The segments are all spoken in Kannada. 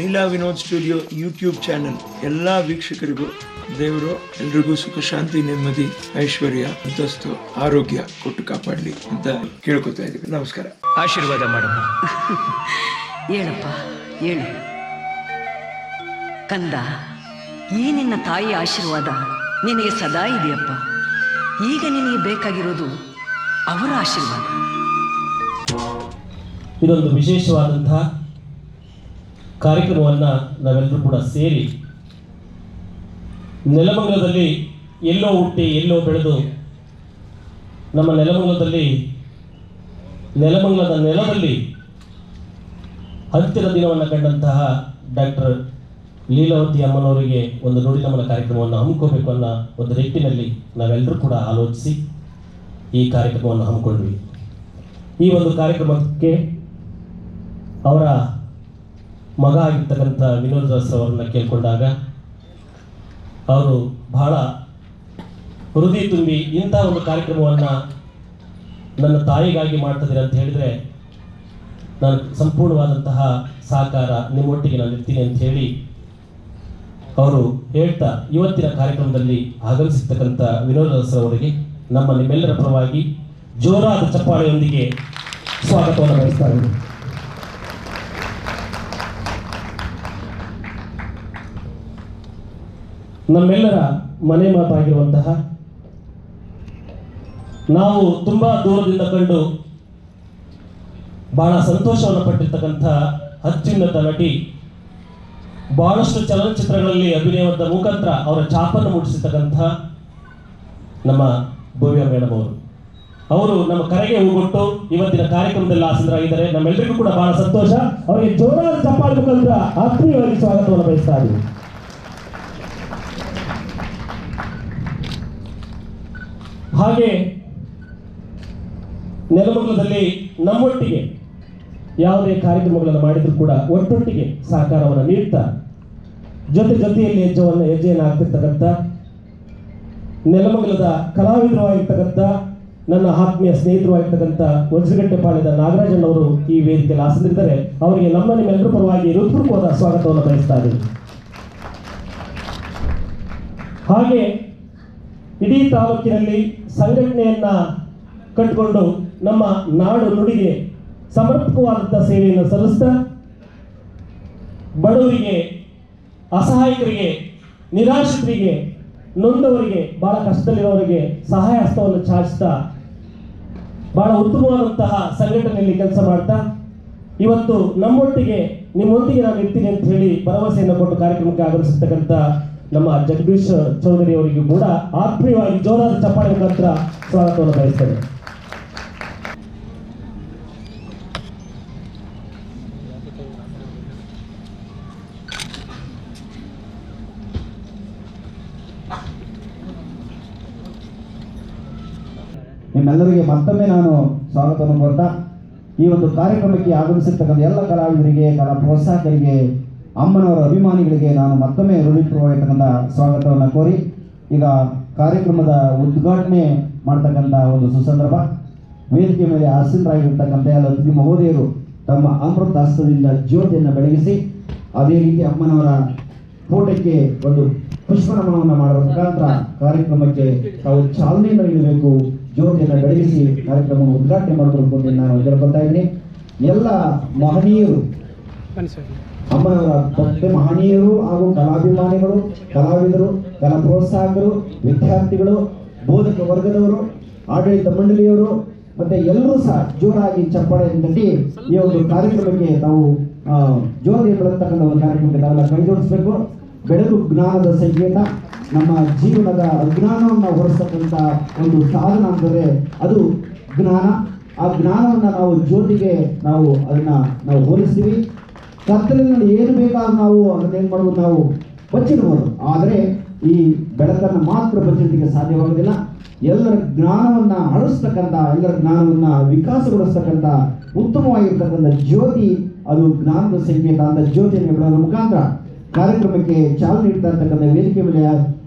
Leela Vinod studio YouTube channel. ಎಲ್ಲ ವೀಕ್ಷಕರಿಗೂ ದೇವರು ಎಲ್ರಿಗೂ ಸುಖ ಶಾಂತಿ ನೆಮ್ಮದಿ ಐಶ್ವರ್ಯ ಅಂತಸ್ತು ಆರೋಗ್ಯ ಕೊಟ್ಟು ಕಾಪಾಡಲಿ ಅಂತ ಕೇಳ್ಕೊತಾ ಇದ್ದೀವಿ. ನಮಸ್ಕಾರ. ಆಶೀರ್ವಾದ ಮಾಡಮ್ಮ. ಹೇಳಪ್ಪ ಹೇಳು. ಕಂದ ಈ ನಿನ್ನ ತಾಯಿ ಆಶೀರ್ವಾದ ನಿನಗೆ ಸದಾ ಇದೆಯಪ್ಪ. ಈಗ ನಿನಗೆ ಬೇಕಾಗಿರೋದು ಅವರ ಆಶೀರ್ವಾದ. ಇದೊಂದು ವಿಶೇಷವಾದಂತಹ ಕಾರ್ಯಕ್ರಮವನ್ನು ನಾವೆಲ್ಲರೂ ಕೂಡ ಸೇರಿ ನೆಲಮಂಗಲದಲ್ಲಿ ಎಲ್ಲೋ ಹುಟ್ಟಿ, ಎಲ್ಲೋ ಬೆಳೆದು ನಮ್ಮ ನೆಲಮಂಗಲದಲ್ಲಿ, ನೆಲಮಂಗಲದ ನೆಲದಲ್ಲಿ ಹತ್ತಿರ ದಿನವನ್ನು ಕಂಡಂತಹ ಡಾಕ್ಟರ್ ಲೀಲಾವತಿ ಅಮ್ಮನವರಿಗೆ ಒಂದು ನುಡಿ ನಮನ ಕಾರ್ಯಕ್ರಮವನ್ನು ಹಮ್ಮಿಕೋಬೇಕು ಅನ್ನೋ ಒಂದು ನಿಟ್ಟಿನಲ್ಲಿ ನಾವೆಲ್ಲರೂ ಕೂಡ ಆಲೋಚಿಸಿ ಈ ಕಾರ್ಯಕ್ರಮವನ್ನು ಹಮ್ಮಿಕೊಂಡ್ವಿ. ಈ ಒಂದು ಕಾರ್ಯಕ್ರಮಕ್ಕೆ ಅವರ ಮಗ ಆಗಿರ್ತಕ್ಕಂಥ ವಿನೋದ್ ದಾಸ್ ಅವರನ್ನ ಕೇಳಿಕೊಂಡಾಗ ಅವರು ಬಹಳ ಹೃದಯ ತುಂಬಿ ಇಂಥ ಒಂದು ಕಾರ್ಯಕ್ರಮವನ್ನು ನನ್ನ ತಾಯಿಗಾಗಿ ಮಾಡ್ತಿದ್ದೀರ ಅಂತ ಹೇಳಿದರೆ ನಾನು ಸಂಪೂರ್ಣವಾದಂತಹ ಸಹಕಾರ ನಿಮ್ಮೊಟ್ಟಿಗೆ ನಾನು ಇರ್ತೀನಿ ಅಂತ ಹೇಳಿ ಅವರು ಹೇಳ್ತಾ ಇವತ್ತಿನ ಕಾರ್ಯಕ್ರಮದಲ್ಲಿ ಆಗಮಿಸಿರ್ತಕ್ಕಂಥ ವಿನೋದ ಅವರಿಗೆ ನಮ್ಮ ನಿಮ್ಮೆಲ್ಲರ ಪರವಾಗಿ ಜೋರಾದ ಚಪ್ಪಾಳೆಯೊಂದಿಗೆ ಸ್ವಾಗತವನ್ನು ಬಯಸ್ತಾ ಇದ್ದೀನಿ. ನಮ್ಮೆಲ್ಲರ ಮನೆ ಮಾತಾಗಿರುವಂತಹ ನಾವು ತುಂಬ ದೂರದಿಂದ ಕಂಡು ಬಹಳ ಸಂತೋಷವನ್ನು ಪಟ್ಟಿರ್ತಕ್ಕಂಥ ಅತ್ಯುನ್ನತ ನಟಿ ಬಹಳಷ್ಟು ಚಲನಚಿತ್ರಗಳಲ್ಲಿ ಅಭಿನಯದ ಮುಖಾಂತರ ಅವರ ಛಾಪನ್ನು ಮೂಡಿಸಿರ್ತಕ್ಕಂಥ ನಮ್ಮ ಭವ್ಯ ಮೇಡಮ್ ಅವರು. ಅವರು ನಮ್ಮ ಕರೆಗೆ ಹೋಗೊಟ್ಟು ಇವತ್ತಿನ ಕಾರ್ಯಕ್ರಮದಲ್ಲಿ ಆಸೀನರಾಗಿದ್ದಾರೆ. ನಮ್ಮೆಲ್ಲರಿಗೂ ಕೂಡ ಬಹಳ ಸಂತೋಷ. ಅವರಿಗೆ ಜೋರಾಗಿ ಚಪ್ಪಾಳೆ ಮುಖಾಂತರ ಆತ್ಮೀಯವಾಗಿ ಸ್ವಾಗತವನ್ನು ಬಯಸ್ತಾ ಇದ್ದೀವಿ ಹಾಗೆ ನೆಲಮಂಗಲದಲ್ಲಿ ನಮ್ಮೊಟ್ಟಿಗೆ ಯಾವುದೇ ಕಾರ್ಯಕ್ರಮಗಳನ್ನು ಮಾಡಿದರೂ ಕೂಡ ಒಟ್ಟೊಟ್ಟಿಗೆ ಸಹಕಾರವನ್ನು ನೀಡ್ತಾ, ಜೊತೆ ಜೊತೆಯಲ್ಲಿ ಹೆಜ್ಜೆವನ್ನು ಹೆಜ್ಜೆಯನ್ನು ಹಾಕ್ತಿರ್ತಕ್ಕಂಥ ನೆಲಮಂಗಲದ ಕಲಾವಿದರು ಆಗಿರ್ತಕ್ಕಂಥ ನನ್ನ ಆತ್ಮೀಯ ಸ್ನೇಹಿತರು ಆಗಿರ್ತಕ್ಕಂಥ ಪಾಳ್ಯದ ನಾಗರಾಜಣ್ಣವರು ಈ ವೇದಿಕೆಯಲ್ಲಿ ಆಸನಿದ್ದಾರೆ ಅವರಿಗೆ ನಮ್ಮ ನಿಮ್ಮೆಲ್ಲರ ಪರವಾಗಿ ಹೃತ್ಪೂರ್ವಕವಾದ ಸ್ವಾಗತವನ್ನು ಬಯಸ್ತಾ ಇದ್ದೀನಿ. ಹಾಗೆ ಇಡೀ ತಾಲೂಕಿನಲ್ಲಿ ಸಂಘಟನೆಯನ್ನ ಕಟ್ಟಿಕೊಂಡು ನಮ್ಮ ನಾಡು ನುಡಿಗೆ ಸಮರ್ಪಕವಾದಂಥ ಸೇವೆಯನ್ನು ಸಲ್ಲಿಸ್ತಾ ಬಡವರಿಗೆ, ಅಸಹಾಯಕರಿಗೆ, ನಿರಾಶ್ರಿತರಿಗೆ, ನೊಂದವರಿಗೆ, ಬಹಳ ಕಷ್ಟದಲ್ಲಿರೋರಿಗೆ ಸಹಾಯ ಹಸ್ತವನ್ನು ಚಾಚ್ತಾ ಬಹಳ ಉತ್ತಮವಾದಂತಹ ಸಂಘಟನೆಯಲ್ಲಿ ಕೆಲಸ ಮಾಡ್ತಾ ಇವತ್ತು ನಮ್ಮೊಟ್ಟಿಗೆ ನಿಮ್ಮೊಂದಿಗೆ ನಾನು ಇರ್ತೀನಿ ಅಂತ ಹೇಳಿ ಭರವಸೆಯನ್ನು ಕೊಟ್ಟು ಕಾರ್ಯಕ್ರಮಕ್ಕೆ ಆಗಮಿಸಿರ್ತಕ್ಕಂಥ ನಮ್ಮ ಜಗದೀಶ್ ಚೌಧರಿ ಅವರಿಗೂ ಕೂಡ ಆತ್ಮೀಯವಾಗಿ ಜೋರಾದ ಚಪ್ಪಾಳೆ ಮುಖಾಂತರ ಸ್ವಾಗತವನ್ನು ಬಯಸ್ತೇನೆ. ನಿಮ್ಮೆಲ್ಲರಿಗೆ ಮತ್ತೊಮ್ಮೆ ನಾನು ಸ್ವಾಗತವನ್ನು ಕೊಡ್ತಾ ಈ ಒಂದು ಕಾರ್ಯಕ್ರಮಕ್ಕೆ ಆಗಮಿಸಿರ್ತಕ್ಕಂಥ ಎಲ್ಲ ಕಲಾವಿದರಿಗೆ, ಕಲಾ ಪ್ರೋತ್ಸಾಹಕರಿಗೆ ಅಮ್ಮನವರ ಅಭಿಮಾನಿಗಳಿಗೆ ನಾನು ಮತ್ತೊಮ್ಮೆ ಹೃದಯಪೂರ್ವಕತಕ್ಕಂಥ ಸ್ವಾಗತವನ್ನು ಕೋರಿ, ಈಗ ಕಾರ್ಯಕ್ರಮದ ಉದ್ಘಾಟನೆ ಮಾಡ್ತಕ್ಕಂಥ ಒಂದು ಸುಸಂದರ್ಭ. ವೇದಿಕೆ ಮೇಲೆ ಆಸೀನರಾಗಿರ್ತಕ್ಕಂಥ ಅತಿಥಿ ಮಹೋದಯರು ತಮ್ಮ ಅಮೃತ ಹಸ್ತದಿಂದ ಜ್ಯೋತಿಯನ್ನು ಬೆಳಗಿಸಿ, ಅದೇ ರೀತಿ ಅಮ್ಮನವರ ಫೋಟೋಕ್ಕೆ ಒಂದು ಪುಷ್ಪನಮನವನ್ನು ಮಾಡುವ ಮುಖಾಂತರ ಕಾರ್ಯಕ್ರಮಕ್ಕೆ ತಾವು ಚಾಲನೆ ನೀಡಬೇಕು ಜ್ಯೋತಿಯನ್ನು ಬೆಳಗಿಸಿ ಕಾರ್ಯಕ್ರಮವನ್ನು ಉದ್ಘಾಟನೆ ಮಾಡಬೇಕು ಅಂತ ನಾನು ಕೇಳ್ಕೊಳ್ತಾ ಇದ್ದೀನಿ. ಎಲ್ಲ ಮಹನೀಯರು ಅಮ್ಮನವರ ಭಕ್ತ ಮಹನೀಯರು ಹಾಗೂ ಕಲಾಭಿಮಾನಿಗಳು, ಕಲಾವಿದರು, ಕಲಾ ಪ್ರೋತ್ಸಾಹಕರು, ವಿದ್ಯಾರ್ಥಿಗಳು, ಬೋಧಕ ವರ್ಗದವರು, ಆಡಳಿತ ಮಂಡಳಿಯವರು, ಮತ್ತೆ ಎಲ್ಲರೂ ಸಹ ಜೋರಾಗಿ ಚಪ್ಪಾಳೆ ತಟ್ಟಿ ಈ ಒಂದು ಕಾರ್ಯಕ್ರಮಕ್ಕೆ ನಾವು ಜೋರಿಗೆ ಬೆಳತಕ್ಕಂಥ ಒಂದು ಕಾರ್ಯಕ್ರಮಕ್ಕೆ ನಾವೆಲ್ಲ ಕೈಜೋಡಿಸಬೇಕು ಬೆಳಕು ಜ್ಞಾನದ ಸಂಕೇತ, ನಮ್ಮ ಜೀವನದ ಅಜ್ಞಾನವನ್ನು ಹೊರಿಸತಕ್ಕಂಥ ಒಂದು ಸಾಧನ ಅಂದರೆ ಅದು ಜ್ಞಾನ. ಆ ಜ್ಞಾನವನ್ನು ನಾವು ಜ್ಯೋತಿಗೆ ನಾವು ಅದನ್ನು ನಾವು ಹೋಲಿಸ್ತೀವಿ. ಕತ್ತಲಿನಲ್ಲಿ ಏನು ಬೇಕಾದ್ರೂ ನಾವು ಅದನ್ನ ಏನು ಮಾಡ್ಬೋದು ನಾವು ಬಚ್ಚಿಡ್ಬೋದು. ಆದರೆ ಈ ಬೆಳಕನ್ನು ಮಾತ್ರ ಬಚ್ಚಿಡಲಿಕ್ಕೆ ಸಾಧ್ಯವಾಗೋದಿಲ್ಲ ಎಲ್ಲರ ಜ್ಞಾನವನ್ನ ಹರಡಿಸ್ತಕ್ಕಂಥ ಎಲ್ಲರ ಜ್ಞಾನವನ್ನ ವಿಕಾಸಗೊಳಿಸ್ತಕ್ಕಂಥ ಉತ್ತಮವಾಗಿರ್ತಕ್ಕಂಥ ಜ್ಯೋತಿ ಅದು ಜ್ಞಾನದ ಸಂಕೇತ ಅಂತ ಜ್ಯೋತಿಯನ್ನು ಬಿಡೋದ್ರ ಮುಖಾಂತರ ಕಾರ್ಯಕ್ರಮಕ್ಕೆ ಚಾಲನೆ ನೀಡ್ತಾ ಇರ್ತಕ್ಕಂಥ ವೇದಿಕೆ ಮೇಲೆ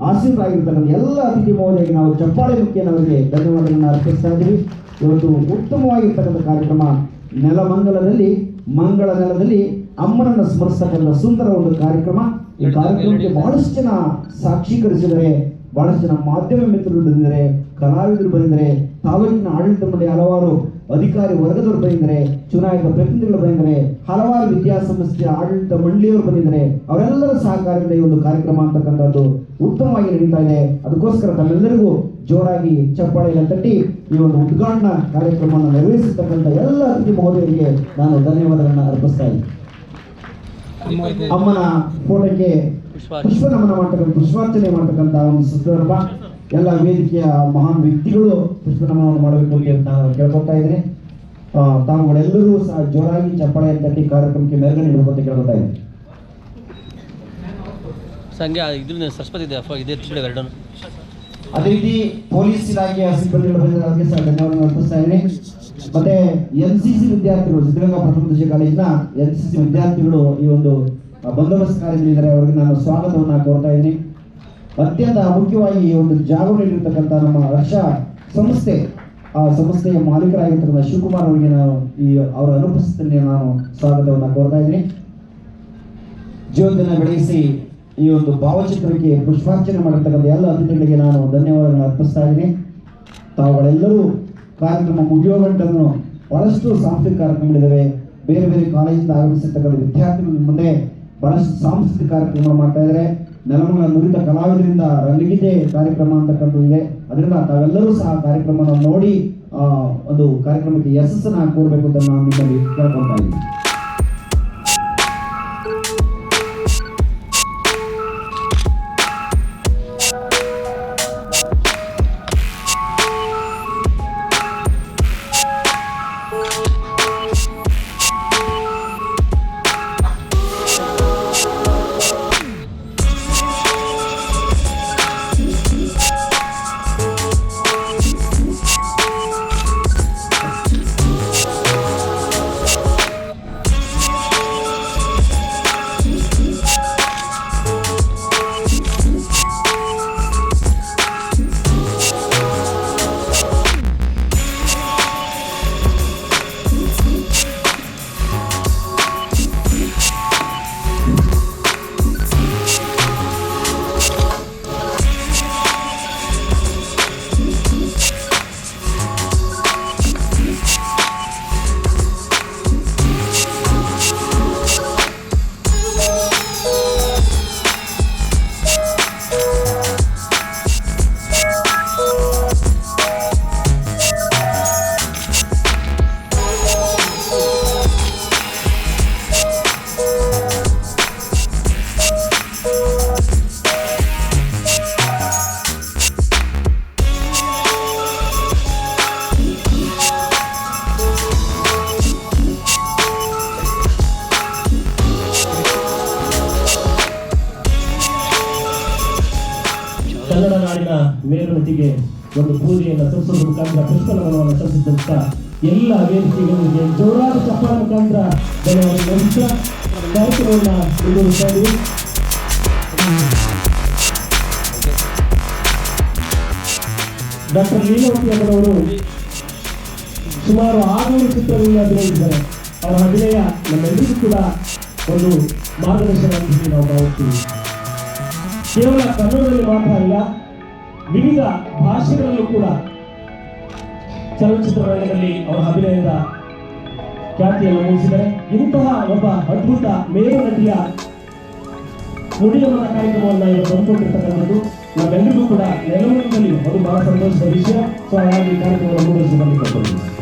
ಆಶೀರ್ವಾಗಿರ್ತಕ್ಕಂಥ ಎಲ್ಲ ಅತಿಥಿ ಮಹೋದಯಕ್ಕೆ ನಾವು ಚಪ್ಪಾಳೆ ಮುಖ್ಯ ಅವರಿಗೆ ಧನ್ಯವಾದಗಳನ್ನು ಅರ್ಪಿಸ್ತಾ ಇದ್ದೀವಿ. ಇವತ್ತು ಉತ್ತಮವಾಗಿರ್ತಕ್ಕಂಥ ಕಾರ್ಯಕ್ರಮ ನೆಲಮಂಗಲದಲ್ಲಿ, ಮಂಗಳ ನೆಲದಲ್ಲಿ ಅಮ್ಮನನ್ನ ಸ್ಮರಿಸ್ತಕ್ಕಂಥ ಸುಂದರ ಒಂದು ಕಾರ್ಯಕ್ರಮ. ಈ ಕಾರ್ಯಕ್ರಮಕ್ಕೆ ಬಹಳಷ್ಟು ಜನ ಸಾಕ್ಷೀಕರಿಸಿದರೆ ಬಹಳಷ್ಟು ಜನ ಮಾಧ್ಯಮ ಮಿತ್ರರು ಬಂದಿದ್ದಾರೆ ಕಲಾವಿದರು ಬಂದಿದ್ದಾರೆ ತಾಲೂಕಿನ ಆಡಳಿತ ಮಂಡಳಿ ಹಲವಾರು ಅಧಿಕಾರಿ ವರ್ಗದವರು ಬಂದಿದ್ದಾರೆ ಚುನಾಯಿತ ಪ್ರತಿನಿಧಿಗಳು ಬಂದಿದ್ದಾರೆ ಹಲವಾರು ವಿದ್ಯಾಸಂಸ್ಥೆಯ ಆಡಳಿತ ಮಂಡಳಿಯವರು ಬಂದಿದ್ದಾರೆ ಅವರೆಲ್ಲರ ಸಹಕಾರದಿಂದ ಈ ಒಂದು ಕಾರ್ಯಕ್ರಮ ಅಂತಕ್ಕಂಥದ್ದು ಉತ್ತಮವಾಗಿ ನಡೀತಾ ಇದೆ. ಅದಕ್ಕೋಸ್ಕರ ತಮ್ಮೆಲ್ಲರಿಗೂ ಜೋರಾಗಿ ಚಪ್ಪಾಳೆಯನ್ನು ತಟ್ಟಿ ಈ ಒಂದು ಉದ್ಘಾಟನಾ ಕಾರ್ಯಕ್ರಮವನ್ನು ನೆರವೇರಿಸತಕ್ಕಂಥ ಎಲ್ಲ ಅತಿಥಿ ಮಹೋದಯರಿಗೆ ನಾನು ಧನ್ಯವಾದಗಳನ್ನು ಅರ್ಪಿಸ್ತಾ ಇದ್ದೀನಿ. ಅಮ್ಮನ ಫೋಟೋಕ್ಕೆ ಪುಷ್ಪ ನಮನ ಮಾಡ್ತಕ್ಕಂಥ ಪುಷ್ಪಾರ್ಚನೆ ಮಾಡ್ತಕ್ಕಂಥ ಒಂದು ಸಂದರ್ಭ. ಎಲ್ಲ ವೇದಿಕೆಯ ಮಹಾನ್ ವ್ಯಕ್ತಿಗಳು ಪುಷ್ಪ ನಮನವನ್ನು ಮಾಡಬೇಕು ಅಂತ ಕೇಳ್ಕೊಳ್ತಾ ಕೇಳ್ಕೊತಾ ಇದ್ದೀನಿ ಆ, ತಾವುಗಳೆಲ್ಲರೂ ಸಹ ಜೋರಾಗಿ ಚಪ್ಪಾಳೆ ತಟ್ಟಿ ಕಾರ್ಯಕ್ರಮಕ್ಕೆ ಮೆರುಗು ನೀಡಬೇಕು ಅಂತ ಕೇಳ್ಕೊತಾ ಇದ್ದೀನಿ ಸಂಖ್ಯೆ ಇದ್ರ ಸರಸ್ವತಿ ಇದೆ ಇದೆ ತುಳಿ ಎರಡೂ. ಅದೇ ರೀತಿ ಪೊಲೀಸ್ ಇಲಾಖೆಯ ಸಿಬ್ಬಂದಿಗಳು ಅದಕ್ಕೆ ಸಹ ಧನ್ಯವಾದಗಳು ಅರ್ಪಿಸ್ತಾ ಮತ್ತೆ ಎನ್ ಸಿ ಸಿ ವಿದ್ಯಾರ್ಥಿಗಳು, ಸಿದ್ಧಗಂಗಾ ಪ್ರಥಮ ದರ್ಜೆ ಕಾಲೇಜಿನ ಎನ್ ಸಿ ಸಿ ವಿದ್ಯಾರ್ಥಿಗಳು ಈ ಒಂದು ಬಂದೋಬಸ್ತ್ ಕಾರ್ಯದಲ್ಲಿದ್ದಾರೆ. ಅವರಿಗೆ ನಾನು ಸ್ವಾಗತವನ್ನು ಕೋರ್ತಾ ಇದ್ದೀನಿ. ಅತ್ಯಂತ ಮುಖ್ಯವಾಗಿ ಈ ಒಂದು ಜಾಗವನ್ನು ನೀಡಿರ್ತಕ್ಕಂಥ ನಮ್ಮ ರಕ್ಷಾ ಸಂಸ್ಥೆ, ಆ ಸಂಸ್ಥೆಯ ಮಾಲೀಕರಾಗಿರ್ತಕ್ಕಂಥ ಶಿವಕುಮಾರ್ ಅವರಿಗೆ ನಾನು ಈ ಅವರ ಅನುಪಸ್ಥಿತಿಯಲ್ಲಿ ನಾನು ಸ್ವಾಗತವನ್ನು ಕೋರ್ತಾ ಇದ್ದೀನಿ. ಜೀವನದನ್ನು ಬೆಳೆಸಿ ಈ ಒಂದು ಭಾವಚಿತ್ರಕ್ಕೆ ಪುಷ್ಪಾರ್ಚನೆ ಮಾಡಿರ್ತಕ್ಕಂಥ ಎಲ್ಲ ಅತಿಥಿಗಳಿಗೆ ನಾನು ಧನ್ಯವಾದಗಳನ್ನು ಅರ್ಪಿಸ್ತಾ ಇದ್ದೀನಿ. ತಾವುಗಳೆಲ್ಲರೂ ಕಾರ್ಯಕ್ರಮ ಮುಗಿಯೋ ಗಂಟನ್ನು ಬಹಳಷ್ಟು ಸಾಂಸ್ಕೃತಿಕ ಕಾರ್ಯಕ್ರಮಗಳಿದ್ದಾವೆ. ಬೇರೆ ಬೇರೆ ಕಾಲೇಜಿಂದ ಆಗಮಿಸಿರ್ತಕ್ಕಂಥ ವಿದ್ಯಾರ್ಥಿಗಳ ಮುಂದೆ ಬಹಳಷ್ಟು ಸಾಂಸ್ಕೃತಿಕ ಕಾರ್ಯಕ್ರಮ ಮಾಡ್ತಾ ಇದ್ದಾರೆ. ನೆಲಮಂಗಲ ನುರಿತ ಕಲಾವಿದರಿಂದ ರಂಗಗೀತೆ ಕಾರ್ಯಕ್ರಮ ಅಂತಕ್ಕಂಥದ್ದು ಇದೆ. ಅದರಿಂದ ತಾವೆಲ್ಲರೂ ಸಹ ಕಾರ್ಯಕ್ರಮವನ್ನು ನೋಡಿ ಒಂದು ಕಾರ್ಯಕ್ರಮಕ್ಕೆ ಯಶಸ್ಸನ್ನು ಕೋರಬೇಕು ಅಂತ ನಾನು ನಿಮ್ಮಲ್ಲಿ ಕೇಳ್ಕೊಳ್ತಾ ಇದ್ದೀನಿ. ಕನ್ನಡ ನಾಡಿನ ಮೇರುನತಿಗೆ ಒಂದು ಪೂಜೆಯನ್ನು ಸಲ್ಲಿಸೋದ್ರ ಮುಖಾಂತರ ಪುಷ್ಪನಗರವನ್ನು ಸಲ್ಲಿಸಿದಂತ ಎಲ್ಲ ವೇದಿಕೆಗಳಿಗೆ ಜೋರಾದ ಚಪ್ಪಾಳ ಮುಖಾಂತರ ಕಾರ್ಯಕ್ರಮವನ್ನು ಇದ್ದೀವಿ. ಡಾಕ್ಟರ್ ಲೀಲಾವತಿ ಅವರವರು ಸುಮಾರು ಆರುನೂರು ಚಿತ್ರಗಳಲ್ಲಿ ಅಭಿನಯಿಸಿದ್ದಾರೆ. ಅವರ ಅಭಿನಯ ನಮ್ಮೆಲ್ಲರಿಗೂ ಕೂಡ ಒಂದು ಮಾರ್ಗದರ್ಶನ ನಾವು ಭಾವಿಸ್ತೀವಿ. ಕೇವಲ ಕನ್ನಡದಲ್ಲಿ ಮಾತ್ರ ಅಲ್ಲ, ವಿವಿಧ ಭಾಷೆಗಳಲ್ಲೂ ಕೂಡ ಚಲನಚಿತ್ರ ರಂಗದಲ್ಲಿ ಅವರ ಅಭಿನಯದ ಖ್ಯಾತಿಯನ್ನು ಮೂಡಿಸಿದ್ದಾರೆ ಇಂತಹ ಒಬ್ಬ ಅದ್ಭುತ ಮೇರು ನಟಿಯ ನುಡಿಯಮ್ಮನ ಕಾರ್ಯಕ್ರಮವನ್ನು ಇವರು ತಂದುಕೊಟ್ಟಿರ್ತಕ್ಕಂಥದ್ದು. ನಮ್ಮೆಲ್ಲರಿಗೂ ಕೂಡ ನೆಲಮಂಗಲದಲ್ಲಿ ಅದು ಬಹಳ ಸಂತೋಷದ ವಿಷಯ. ಸೊ ಹಾಗಾಗಿ ಕಾರ್ಯಕ್ರಮವನ್ನು ಮುಂದುವರಿಸಿ ಬಂದಿದ್ದೇವೆ